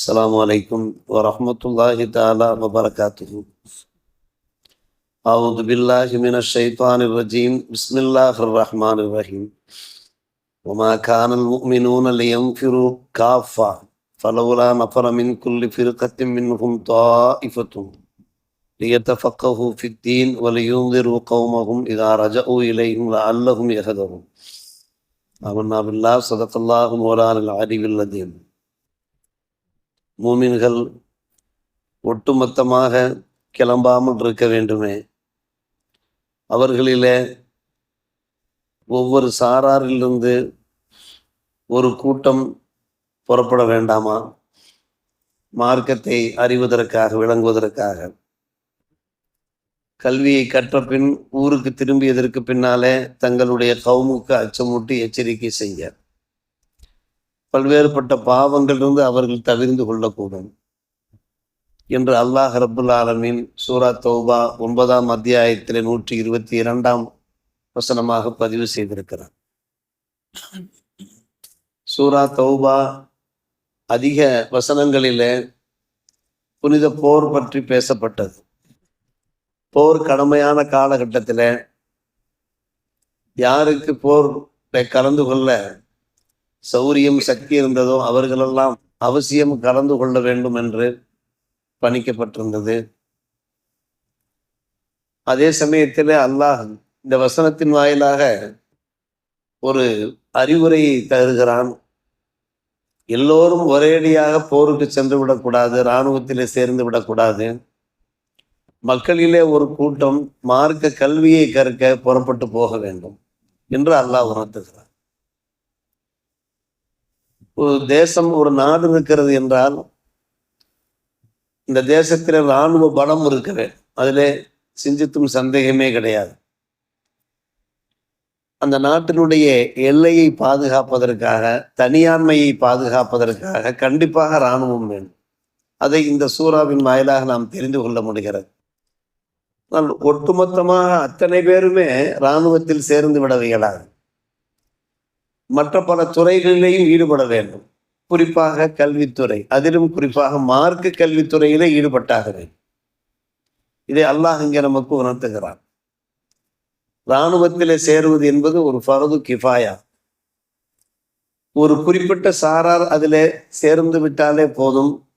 السلام عليكم ورحمة الله تعالى وبركاته. أعوذ بالله من الشيطان الرجيم. بسم الله الرحمن الرحيم. وما كان المؤمنون لينفروا كافة فلولا نفر من كل فرقة منهم طائفة ليتفقهوا في الدين ولينذروا قومهم إذا رجعوا إليهم لعلهم يهدرون آمنا بالله صدق الله مولانا العلي العظيم. மூமின்கள் ஒட்டுமொத்தமாக கிளம்பாமல் இருக்க வேண்டுமே. அவர்களிலே ஒவ்வொரு சாராரிலிருந்து ஒரு கூட்டம் புறப்பட வேண்டாமா? மார்க்கத்தை அறிவதற்காக விளங்குவதற்காக. கல்வியை கற்ற பின் ஊருக்கு திரும்பியதற்கு பின்னாலே தங்களுடைய கவுமுக்கு அச்சமூட்டி எச்சரிக்கை செய்ய பல்வேறுபட்ட பாவங்களிலிருந்து அவர்கள் தவிர்ந்து கொள்ளக்கூடும். என்று அல்லாஹ் ரபுல் ஆலமின் சூரா தௌபா ஒன்பதாம் அத்தியாயத்தில் நூற்றி இருபத்தி இரண்டாம் வசனமாக பதிவு செய்திருக்கிறார். சூரா தௌபா அதிக வசனங்களிலே புனித போர் பற்றி பேசப்பட்டது. போர் கடமையான காலகட்டத்தில் யாருக்கு போர் கலந்து கொள்ள சௌரியம் சக்தி இருந்ததோ அவர்களெல்லாம் அவசியம் கலந்து கொள்ள வேண்டும் என்று பணிக்கப்பட்டிருந்தது. அதே சமயத்தில் அல்லாஹ் இந்த வசனத்தின் வாயிலாக ஒரு அறிவுரையை தருகிறான். எல்லோரும் ஒரேடியாக போருக்கு சென்று விடக்கூடாது இராணுவத்திலே சேர்ந்து விடக்கூடாது. மக்களிலே ஒரு கூட்டம் மார்க்க கல்வியை கற்க புறப்பட்டு போக வேண்டும் என்று அல்லாஹ் உணர்த்துகிறார் ஒரு தேசம் ஒரு நாடு இருக்கிறது என்றால் இந்த தேசத்தில் இராணுவ பலம் இருக்கவே அதிலே சிந்தித்தும் சந்தேகமே கிடையாது. அந்த நாட்டினுடைய எல்லையை பாதுகாப்பதற்காக தனியாண்மையை பாதுகாப்பதற்காக கண்டிப்பாக இராணுவம் வேண்டும். அதை இந்த சூறாவின் வாயிலாக நாம் தெரிந்து கொள்ள முடிகிறது. ஆனால் ஒட்டுமொத்தமாக அத்தனை பேருமே இராணுவத்தில் சேர்ந்து விட இயலாது மற்ற பல துறைகளிலேயும் ஈடுபட வேண்டும். குறிப்பாக கல்வித்துறை. அதிலும் குறிப்பாக மார்க்க கல்வித்துறையிலே ஈடுபட்டாக வேண்டும். இதை அல்லாஹ் இங்கே நமக்கு உணர்த்துகிறான். இராணுவத்திலே சேருவது என்பது ஒரு ஃபரது கிஃபாயா. ஒரு குறிப்பிட்ட சாரார் அதிலே சேர்ந்து விட்டாலே போதும்.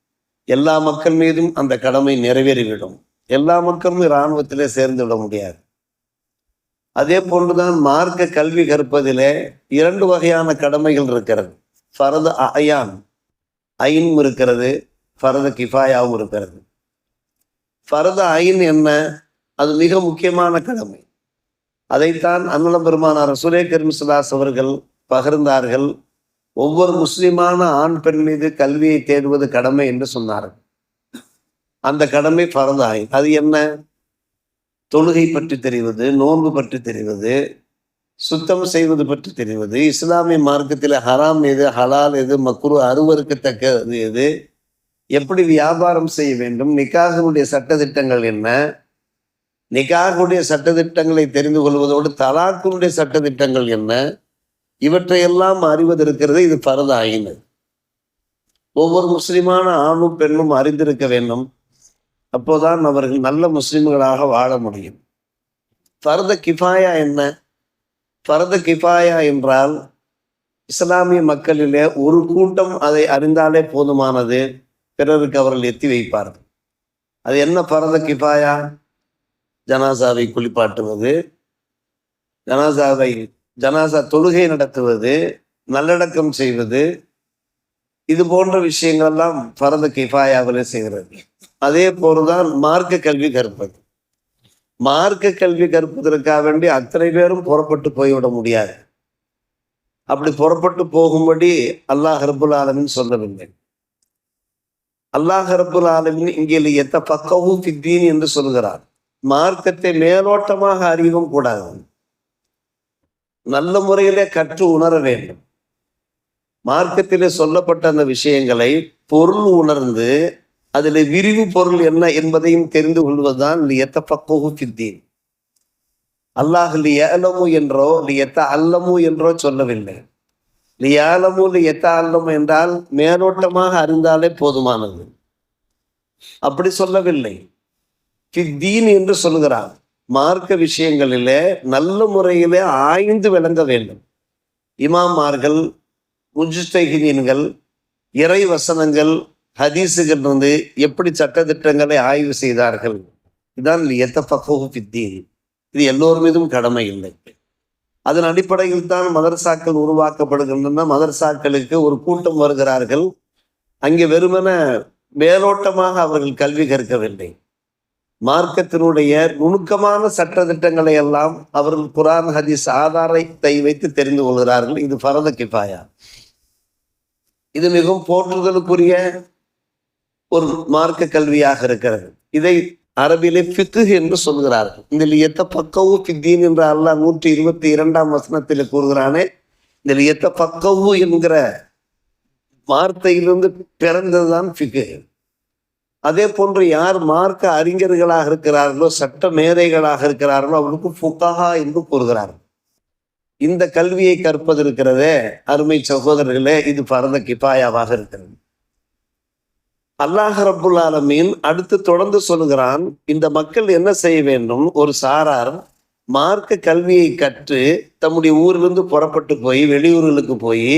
எல்லா மக்கள் மீதும் அந்த கடமை நிறைவேறிவிடும். எல்லா மக்களும் இராணுவத்திலே சேர்ந்து விட முடியாது. அதே போன்றுதான் மார்க்க கல்வி கற்பதிலே இரண்டு வகையான கடமைகள் இருக்கிறது. ஃபரது அயான் ஐனும் இருக்கிறது ஃபரது கிஃபாயாவும் இருக்கிறது. ஃபரத ஐன் என்ன? அது மிக முக்கியமான கடமை. அதைத்தான் அன்னல பெருமானார் சுரே கரிம்சுலாஸ் அவர்கள் பகிர்ந்தார்கள். ஒவ்வொரு முஸ்லிமான ஆண் பெண் மீது கல்வியை தேடுவது கடமை என்று சொன்னார்கள். அந்த கடமை ஃபரத ஆயின் அது என்ன? தொழுகை பற்றி தெரிவது நோன்பு பற்றி தெரிவது சுத்தம் செய்வது பற்றி தெரிவது இஸ்லாமிய மார்க்கத்தில் ஹராம் எது ஹலால் எது மக்குரு அருவறுக்கத்தக்கது எது எப்படி வியாபாரம் செய்ய வேண்டும் நிக்காகனுடைய சட்டத்திட்டங்கள் என்ன நிக்காகனுடைய சட்டத்திட்டங்களை தெரிந்து கொள்வதோடு தலாக்குனுடைய சட்டத்திட்டங்கள் என்ன இவற்றையெல்லாம் அறிவதற்கிறது இது பரத ஆயினது ஒவ்வொரு முஸ்லிமான ஆணும் பெண்ணும் அறிந்திருக்க வேண்டும். அப்போதான் அவர்கள் நல்ல முஸ்லிம்களாக வாழ முடியும். ஃபர்த கிஃபாயா என்ன? ஃபர்த கிஃபாயா என்றால் இஸ்லாமிய மக்களிலே ஒரு கூட்டம் அதை அறிந்தாலே போதுமானது பிறருக்கு அவர்கள் எத்தி வைப்பார்கள். அது என்ன ஃபரத கிஃபாயா? ஜனாசாவை குளிப்பாட்டுவது ஜனாசாவை ஜனாசா தொழுகை நடத்துவது நல்லடக்கம் செய்வது இது போன்ற விஷயங்கள் எல்லாம் பரத கிஃபாயாவிலே செய்கிறது. அதே போலதான் மார்க்க கல்வி கற்பது. மார்க்க கல்வி கற்பதற்காக வேண்டி அத்தனை பேரும் புறப்பட்டு போய்விட முடியாது. அப்படி புறப்பட்டு போகும்படி அல்லாஹ் ஹர்புல் ஆலமின் சொல்லவில்லை. அல்லாஹ் ஹர்புல் ஆலமின் இங்கே எத்த பக்கவும் தித்தீன் என்று சொல்கிறார். மார்க்கத்தை மேலோட்டமாக அறிவும் கூடாது. நல்ல முறையிலே கற்று உணர வேண்டும். மார்க்கத்திலே சொல்லப்பட்ட அந்த விஷயங்களை பொருள் உணர்ந்து அதில் விரிவு பொருள் என்ன என்பதையும் தெரிந்து கொள்வதுதான் லியத்த பக்கோகு சித்தீன் அல்லாஹ் லியலமு என்றோ லியத்த அல்லமு என்றோ சொல்லவில்லை. லியாலமுல் எத்தாலம் என்றால் மேலோட்டமாக அறிந்தாலே போதுமானது. அப்படி சொல்லவில்லை. தீன் என்று சொல்கிறார் மார்க்க விஷயங்களிலே நல்ல முறையிலே ஆய்ந்து விளங்க வேண்டும். இமாமார்கள் முஜ்தகிதீன்கள் இறை வசனங்கள் ஹதீஸுகள் வந்து எப்படி சட்டத்திட்டங்களை ஆய்வு செய்தார்கள்? இதான் எத்த இது எல்லோர் மீதும் கடமை இல்லை. அதன் அடிப்படையில் தான் மதரசாக்கள் உருவாக்கப்படுகின்றன. மதரசாக்களுக்கு ஒரு கூட்டம் வருகிறார்கள். அங்கே வெறுமன மேலோட்டமாக அவர்கள் கல்வி கற்கவில்லை. மார்க்கத்தினுடைய நுணுக்கமான சட்ட திட்டங்களை எல்லாம் அவர்கள் குரான் ஹதீஸ் ஆதாரத்தை வைத்து தெரிந்து கொள்கிறார்கள். இது பரத கிஃபாயா. இது மிகவும் போற்றுதலுக்குரிய ஒரு மார்க்க கல்வியாக இருக்கிறது. இதை அரபிலே ஃபித்து என்று சொல்கிறார்கள். இதில் எத்த பக்கவு பித்தீன் என்ற அல்லாஹ் நூற்றி இருபத்தி இரண்டாம் வசனத்தில் கூறுகிறானே இதில் எத்த பக்கவு என்கிற வார்த்தையிலிருந்து பிறந்ததுதான் ஃபிக்கு அதே போன்று யார் மார்க்க அறிஞர்களாக இருக்கிறார்களோ சட்ட மேதைகளாக இருக்கிறார்களோ அவர்களுக்கு ஃபுக்கஹா என்று கூறுகிறார்கள். இந்த கல்வியை கற்பது இருக்கிறதே அருமை சகோதரர்களே இது பரந்த கிபாயாவாக இருக்கிறது. அல்லாஹ் ரபுல் ஆலமீன் அடுத்து தொடர்ந்து சொல்லுகிறான் இந்த மக்கள் என்ன செய்ய வேண்டும்? ஒரு சாரார் மார்க்க கல்வியை கற்று தம்முடைய ஊரிலிருந்து புறப்பட்டு போய் வெளியூர்களுக்கு போய்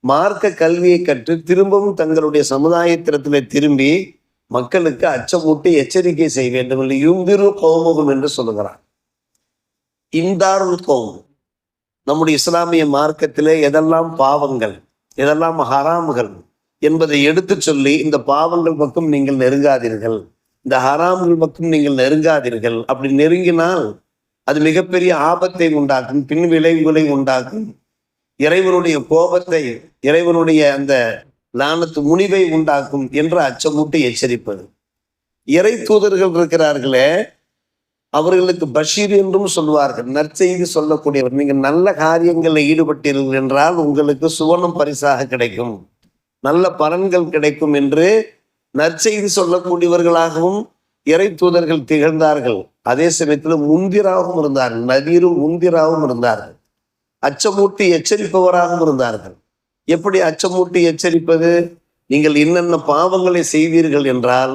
மார்க்க கல்வியை கற்று திரும்பவும் தங்களுடைய சமுதாயத்திடத்துல திரும்பி மக்களுக்கு அச்சமூட்டி எச்சரிக்கை செய்ய வேண்டும் இல்லை யுந்திரு கோமுகம் என்று சொல்லுகிறான் இந்தாருள் கோம் நம்முடைய இஸ்லாமிய மார்க்கத்திலே எதெல்லாம் பாவங்கள் எதெல்லாம் ஹராமுகள் என்பதை எடுத்து சொல்லி இந்த பாவங்கள் பக்கம் நீங்கள் நெருங்காதீர்கள். இந்த ஹராம்கள் பக்கம் நீங்கள் நெருங்காதீர்கள். அப்படி நெருங்கினால் அது மிகப்பெரிய ஆபத்தை உண்டாக்கும் பின் விளைவுகளை உண்டாக்கும். இறைவனுடைய கோபத்தை இறைவனுடைய அந்த லானத்து முனிவை உண்டாக்கும் என்று அச்சமூட்டி எச்சரிப்பது. இறை தூதர்கள் இருக்கிறார்களே அவர்களுக்கு பஷீர் என்றும் சொல்வார்கள் நற்செய்தி சொல்லக்கூடியவர். நீங்கள் நல்ல காரியங்களில் ஈடுபட்டீர்கள் என்றால் உங்களுக்கு சுவனம் பரிசாக கிடைக்கும். நல்ல பலன்கள் கிடைக்கும் என்று நற்செய்தி சொல்லக்கூடியவர்களாகவும் இறை தூதர்கள் திகழ்ந்தார்கள். அதே சமயத்தில் முந்திராகவும் இருந்தார்கள். நதீரும் முந்திராகவும் இருந்தார்கள். அச்சமூட்டி எச்சரிப்பவராகவும் இருந்தார்கள். எப்படி அச்சமூட்டி எச்சரிப்பது? நீங்கள் என்னென்ன பாவங்களை செய்வீர்கள் என்றால்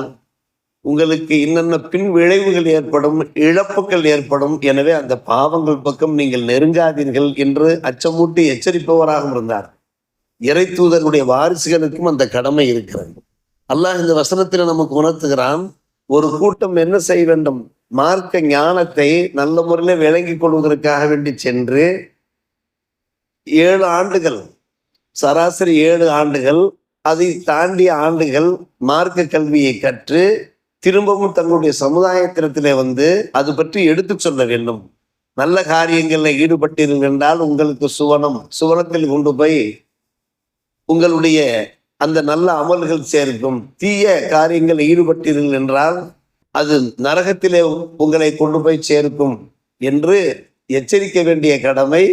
உங்களுக்கு என்னென்ன பின் விளைவுகள் ஏற்படும் இழப்புகள் ஏற்படும் எனவே அந்த பாவங்கள் பக்கம் நீங்கள் நெருங்காதீர்கள் என்று அச்சமூட்டி எச்சரிப்பவராகவும் இருந்தார்கள் இறை தூதர்களுடைய வாரிசுகளுக்கும் அந்த கடமை இருக்கிறது. அல்லாஹ் இந்த வசனத்தில் நமக்கு உணர்த்துகிறான் ஒரு கூட்டம் என்ன செய்ய வேண்டும்? மார்க்க ஞானத்தை நல்ல முறையில் விளங்கி கொள்வதற்காக வேண்டி சென்று ஏழு ஆண்டுகள் சராசரி ஏழு ஆண்டுகள் அதை தாண்டிய ஆண்டுகள் மார்க்க கல்வியை கற்று திரும்பவும் தங்களுடைய சமுதாயத்தினத்திலே வந்து அது பற்றி எடுத்து சொல்ல வேண்டும். நல்ல காரியங்களில் ஈடுபட்டீர்கள் என்றால் உங்களுக்கு சுவனம் சுவனத்தில் கொண்டு போய் உங்களுடைய அந்த நல்ல அமல்கள் சேர்க்கும் தீய காரியங்களில் ஈடுபட்டீர்கள் என்றால் அது நரகத்திலே உங்களை கொண்டு போய் சேர்க்கும் என்று எச்சரிக்க வேண்டிய கடமை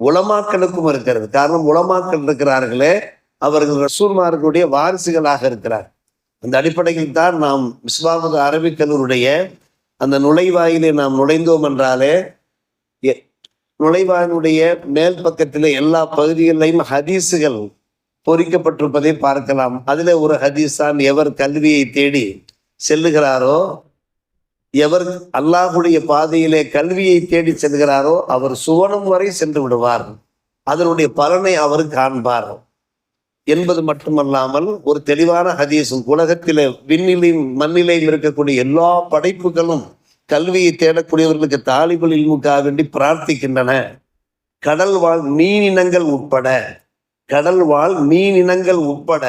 உளமாக்களுக்கும் இருக்கிறது. காரணம் உளமாக்கள் இருக்கிறார்களே அவர்கள் ரசூல்மார்களுடைய வாரிசுகளாக இருக்கிறார். அந்த அடிப்படையில் தான் நாம் விஸ்வாமது அரபிக்கல்லூருடைய அந்த நுழைவாயிலே நாம் நுழைந்தோம் என்றாலே எ- நுழைவாயினுடைய மேல் பக்கத்தில் எல்லா பகுதிகளிலையும் ஹதீஸுகள் பொறிக்கப்பட்டிருப்பதை பார்க்கலாம். அதில் ஒரு ஹதீஸ் தான் எவர் கல்வியை தேடி செல்லுகிறாரோ எவர் அல்லாஹுடைய பாதையிலே கல்வியை தேடி செல்கிறாரோ அவர் சுவனம் வரை சென்று விடுவார். அதனுடைய பலனை அவர் காண்பார். என்பது மட்டுமல்லாமல் ஒரு தெளிவான ஹதீஸும் உலகத்தில் விண்ணிலையும் மண்ணிலையும் இருக்கக்கூடிய எல்லா படைப்புகளும் கல்வியை தேடக்கூடியவர்களுக்கு தாலிபல் இல்முக்காக வேண்டி பிரார்த்திக்கின்றன. கடல் வாழ் மீனினங்கள் உட்பட கடல் வாழ் மீனினங்கள் உட்பட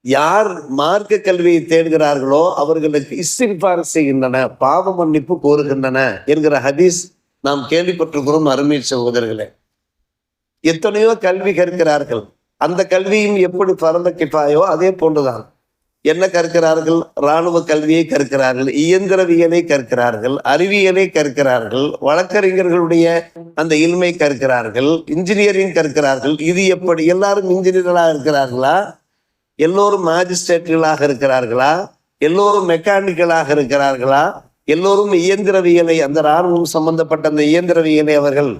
யார் மார்க்க கல்வியை தேடுகிறார்களோ அவர்களுக்கு இஸ்திரிபார் செய்கின்றன பாவ மன்னிப்பு கோருகின்றன என்கிற ஹதீஸ் நாம் கேள்விப்பட்டிருக்கிறோம் அருமை சகோதரர்களே. எத்தனையோ கல்வி கற்கிறார்கள். அந்த கல்வியும் எப்படி பரந்த கிட்டாயோ அதே போன்றுதான். என்ன கற்கிறார்கள்? இராணுவ கல்வியை கற்கிறார்கள் இயந்திரவியலை கற்கிறார்கள் அறிவியலை கற்கிறார்கள் வழக்கறிஞர்களுடைய அந்த இல்மை கற்கிறார்கள் இன்ஜினியரிங் கற்கிறார்கள். இது எப்படி? எல்லாரும் இன்ஜினியர்களாக இருக்கிறார்களா? எல்லோரும் மாஜிஸ்ட்ரேட்டுகளாக இருக்கிறார்களா? எல்லோரும் மெக்கானிக்கலாக இருக்கிறார்களா? எல்லோரும் இயந்திரவியலை அந்த இராணுவம் சம்பந்தப்பட்ட அந்த இயந்திரவியலை அவர்கள்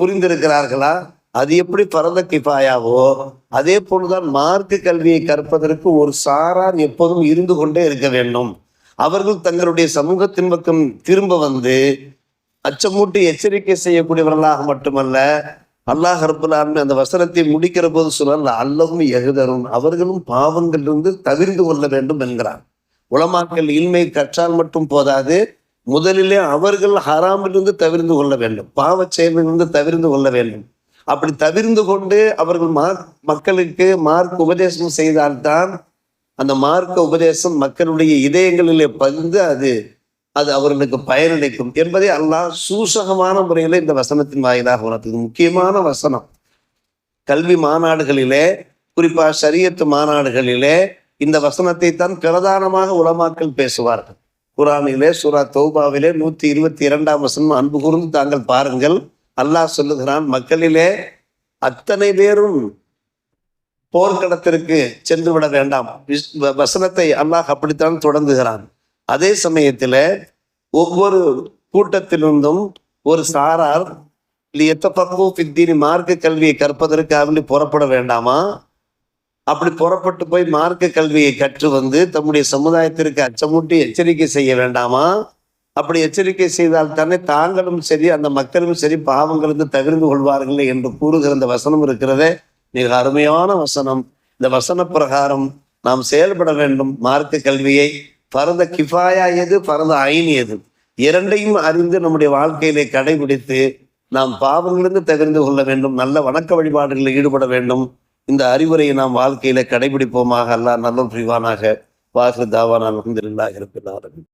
புரிந்திருக்கிறார்களா? அது எப்படி பரத கிஃபாயாவோ அதே போலதான் மார்க்க கல்வியை கற்பதற்கு ஒரு சாரார் எப்போதும் இருந்து கொண்டே இருக்க வேண்டும். அவர்கள் தங்களுடைய சமூகத்தின் பக்கம் திரும்ப வந்து அச்சமூட்டி எச்சரிக்கை செய்யக்கூடியவர்களாக மட்டுமல்ல அல்லாஹ் ரபுல்லாலுமே அந்த வசனத்தை முடிக்கிற போது சொல்லல அல்லவும் எகுதரும் அவர்களும் பாவங்களிலிருந்து தவிர்ந்து கொள்ள வேண்டும் என்கிறார். உலமாக்கள் இன்மை கற்றால் மட்டும் போதாது முதலிலே அவர்கள் ஹராமிலிருந்து தவிர்ந்து கொள்ள வேண்டும். பாவ செயலிலிருந்து தவிர்ந்து கொள்ள வேண்டும். அப்படி தவிர்ந்து கொண்டு அவர்கள் மார்க் மக்களுக்கு மார்க் உபதேசம் செய்தால்தான் அந்த மார்க்க உபதேசம் மக்களுடைய இதயங்களிலே பதிந்து அது அது அவர்களுக்கு பயனளிக்கும் என்பதை அல்லாஹ் சூசகமான முறையில் இந்த வசனத்தின் வாயிலாக உணர்த்துது. முக்கியமான வசனம். கல்வி மாநாடுகளிலே குறிப்பாக சரியத்து மாநாடுகளிலே இந்த வசனத்தை தான் பிரதானமாக உலமாக்கள் பேசுவார்கள். குரானிலே சூரா தௌபாவிலே நூற்றி இருபத்தி இரண்டாம் வசனம் அன்பு கூர்ந்து தாங்கள் பாருங்கள். அல்லாஹ் சொல்லுகிறான் மக்களிலே அத்தனை பேரும் போர்க்களத்திற்கு சென்று விட வேண்டாம். விஸ்- வ- வசனத்தை அல்லாஹ் அப்படித்தான் தொடங்குகிறான். அதே சமயத்தில் ஒவ்வொரு கூட்டத்திலிருந்தும் ஒரு சாரார் எத்தப்பக்கோ பித்தீனி மார்க்க கல்வியை கற்பதற்காக புறப்பட வேண்டாமா? அப்படி புறப்பட்டு போய் மார்க்க கல்வியை கற்று வந்து தம்முடைய சமுதாயத்திற்கு அச்சமூட்டி எச்சரிக்கை செய்ய வேண்டாமா? அப்படி எச்சரிக்கை செய்தால் தானே தாங்களும் சரி அந்த மக்களும் சரி பாவங்களுக்கு தவிர்ந்து கொள்வார்கள் என்று கூறுகிற இந்த வசனம் இருக்கிறதே. மிக அருமையான வசனம். இந்த வசன பிரகாரம் நாம் செயல்பட வேண்டும். மார்க்க கல்வியை பரந்த கிஃபாயா எது பரந்த ஐன் எது? இரண்டையும் அறிந்து நம்முடைய வாழ்க்கையிலே கடைபிடித்து நாம் பாவங்களிலிருந்து தவிர்ந்து கொள்ள வேண்டும். நல்ல வணக்க வழிபாடுகளில் ஈடுபட வேண்டும். இந்த அறிவுரையை நாம் வாழ்க்கையில கடைபிடிப்போமாக. அல்லாஹ் நல்ல புரிவானாக. வாசு தாவான அலமதுல்லா இருப்பினார்கள்